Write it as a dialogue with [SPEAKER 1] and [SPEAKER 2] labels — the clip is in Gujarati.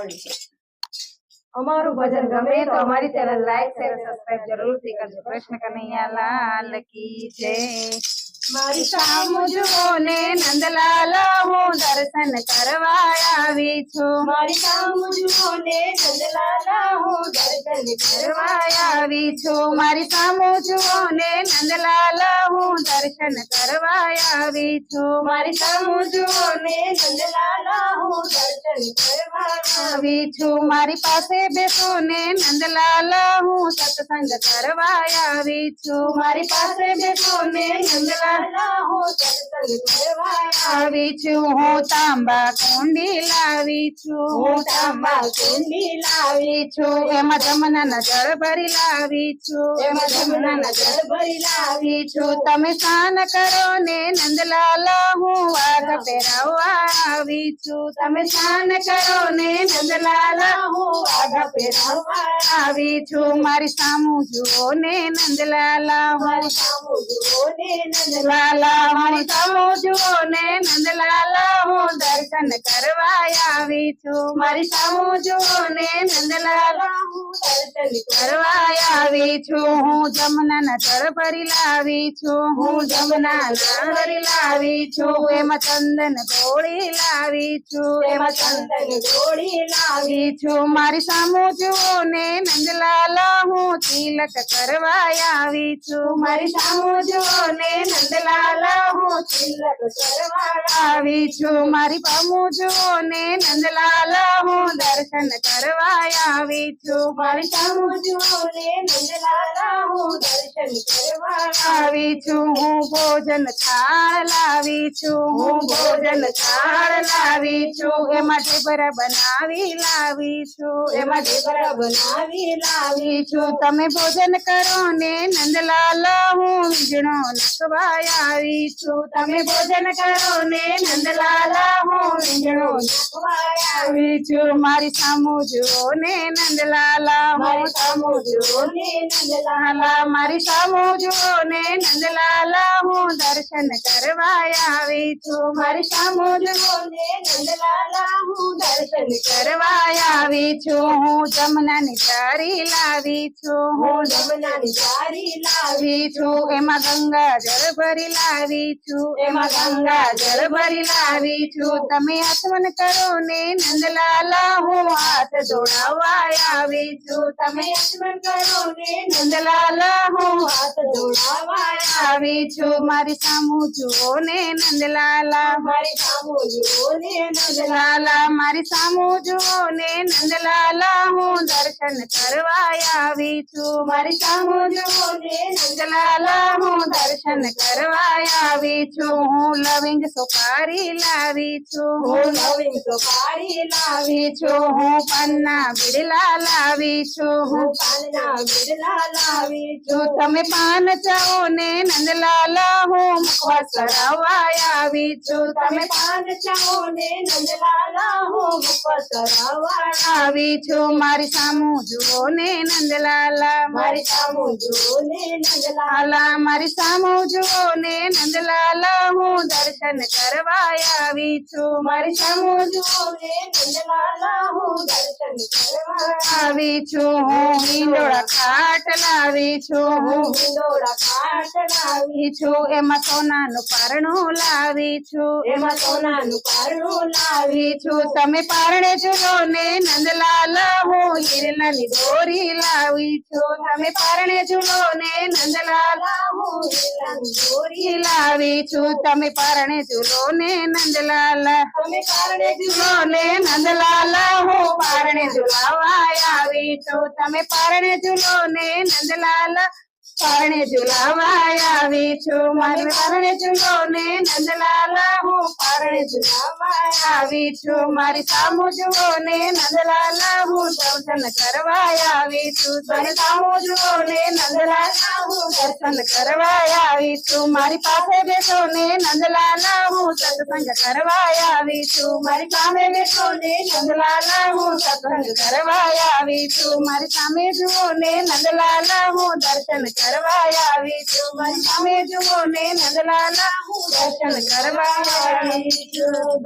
[SPEAKER 1] આવડી છે અમારું ભજન ગમે તો અમારી ચેનલ લાઈક શેર સબસ્ક્રાઇબ જરૂરથી કરજો. કૃષ્ણ કનૈયા લાલ કી જય. મારી સામુ જુઓ ને નંદલાલ, હું દર્શન કરવા આવી છું. મારી સામુ જુઓ ને નંદલાલ, હું દર્શન કરવા આવી છું. મારી સામુ જુઓ ને નંદલાલ, હું દર્શન કરવા આવી છું. મારી સામુ જુઓ ને નંદલાલ આવી છું. મારી પાસે બેસો ને નંદલાલ હું સત્સંગ કરવા આવી છું. મારી પાસે બેસો ને નંદલાલ હું સત્સંગ કરવા આવી છું. હું તાંબા કુંડી લાવી છું. હું તાંબા કુંડી લાવી છું. એમાં જમના નજર ભરી લાવી છું. એમાં જમના નજર ભરી લાવી છું તમે સ્નાન કરો ને નંદલાલ હું પહેરાવવા આવી છું. તમે સ્નાન કરો ને નંદલાલ હું વાઘ પહેરાવવા આવી છું. મારી સામુ જુઓ ને નંદલાલા મારી સામુ જુઓ ને નંદલાલા મારી સામુ જુઓ ને નંદલાલા હું દર્શન કરવા આવી છું. મારી સામુ જુઓ ને નંદલાલા હું દર્શન કરવા આવી છું. હું જમનાના જળ ભરી લાવી છું. હું જમનાના ભરી લાવી છું. એમાં ચંદન ગોળી લાવી છું એમાં ચંદન ગોળી લાવી છું. મારી સામુ જુઓ ને હું તિલક કરવા આવી છું. મારી સામુ જોને નંદલાલા હું તિલક કરવા આવી છું. મારી પામુ જોને નંદલાલા હું દર્શન કરવા આવી છું. મારી સામુ જોને નંદલાલા હું દર્શન કરવા આવી છું. હું ભોજન થાળ લાવી છું. હું ભોજન થાળ લાવી છું. એમાં ઢેબરા બનાવી લાવી છું. એમાં ઢેબરા બનાવી લાવી છું તમે ભોજન કરો ને નંદલાલ હું વીજળો નખવા આવી છું તમે ભોજન કરો ને નંદલાલ હું વિજણો નખવા આવી છું મારી સામુ જુઓ ને નંદલાલા મારી સામુ જુઓ ને નંદલાલ. મારી સામુ જુઓ ને નંદલાલા હું દર્શન કરવા આવી છું મારી સામુ જુઓ ને નંદલાલા હું કરવા આવી છું? હું જમનાની તારી લાવી છું. હું જમનાની તારી લાવી છું. એમાં ગંગા જળ ભરી લાવી છું. એમાં ગંગા જળ ભરી લાવી છું. તમે આચમન કરો ને નંદલાલા હું હાથ જોડાવા આવી છું. તમે આચમન કરો ને નંદલાલા હું હાથ જોડાવા આવી છું. મારી સામુ જુઓ ને નંદલાલા. મારી જુઓ ને નંદલાલા, મારી સામુ જુઓ ને નંદલાલા, હું દર્શન કરવા આવી છું. મારી સામુ જુઓ ને નંદલાલા દર્શન કરવા આવી છું. હું લવિંગ સુપારી લાવી છું. હું લવિંગ સુપારી લાવી છું. હું પન્ના બિરલા લાવી છું. હું પન્ના બિરલા લાવી છું. તમે પાન ચાઓ ને નંદલાલ હું મુખવા સરાવા આવી છું. તમે પાન ચાઓ ને નંદલાલ હું મુખવા સરાવા આવી છું. મારી સામુ જુઓ ને નંદલાલા. મારી સામુ જુઓ ને નંદલાલા મારી હું દર્શન આવી છું. હું હિંડોળા ખાટ લાવી છું. હું લાવી છું. એમાં સોનાનું પારણું લાવી છું. એમાં સોનાનું પારણું લાવી છું. તમે પારણે જુઓ ને નંદલાલ, હું હિરલાની દોરી લાવી છું તમે પારણે ઝૂલો ને નંદલાલ દોરી લાવી છું તમે પારણે ઝૂલો ને નંદલાલ તમે પારણે ઝૂલો ને નંદલાલ આવી છું તમે પારણે ઝૂલો ને નંદલાલ પારણે જુલાવાયા આવી છું. મારે પારણે ઝૂલો ને નંદલાલા હું પારણે ઝુલાવા આવી છું. મારી સામુ જુઓ ને નંદલાલા હું દર્શન કરવા આવી છું. મારી સામુ જુઓ ને નંદલાલા હું દર્શન કરવા આવી છું. મારી પાસે બેસો ને નંદલાલા હું સત્સંગ કરવા આવી છું. મારી સામે બેસો ને નંદલાલા હું સત્સંગ કરવા આવી છું. મારી સામે જુઓ ને નંદલાલા હું દર્શન કરવા આવી છું સામે જુઓ ને નંદલાલ હું દર્શન કરવા આવી છું.